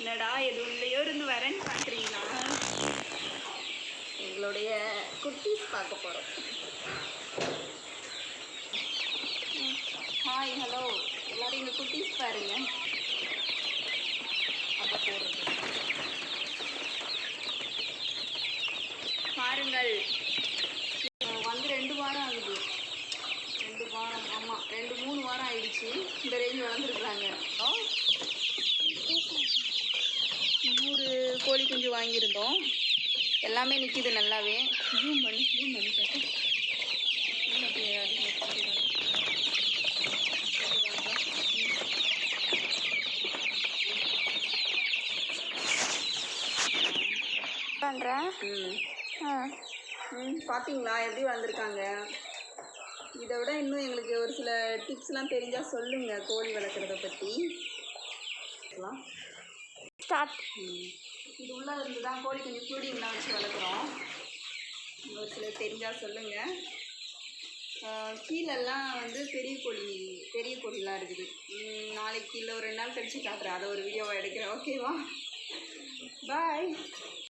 என்னடா எது உள்ளேயோ இருந்து வரேன்னு பார்க்குறீங்களா எங்களுடைய குட்டீஸ் பார்க்க போகிறோம் ஹாய் ஹலோ எல்லாரும் எங்கள் குட்டீஸ் பாருங்க. அப்போ போடுறது. பாருங்கள். வந்து ரெண்டு வாரம் ஆகுது. ரெண்டு வாரம் ஆமாம் ரெண்டு மூணு வாரம் ஆயிடுச்சு. இந்த ரேஞ்ச் வளர்ந்துருக்குறாங்க நூறு கோழி குஞ்சு வாங்கியிருந்தோம். எல்லாமே நிற்கிது நல்லாவே. ஜூம் பண்ணி ஜூம் பண்ணி. பண்ணுறேன் ம். ஆ. ம் பார்த்தீங்களா எப்படி வளர்ந்துருக்காங்க இதை விட இன்னும் எங்களுக்கு ஒரு சில டிப்ஸ்லாம் தெரிஞ்சால் சொல்லுங்கள் கோழி வளர்க்குறத பற்றி ஸ்டார்ட் இது உள்ளே இருந்து தான் கோழி கொஞ்சம் ஃபீடிங்லாம் வச்சு வளர்க்குறோம். ஒரு சில தெரிஞ்சால் சொல்லுங்கள் கீழெல்லாம் வந்து பெரிய கோழி பெரிய கோழிலாம் இருக்குது. நாளைக்கு இல்லை ஒரு ரெண்டு நாள் கழித்து காட்டுறேன் அதை ஒரு வீடியோவாக எடுக்கிறேன். ஓகேவா பாய்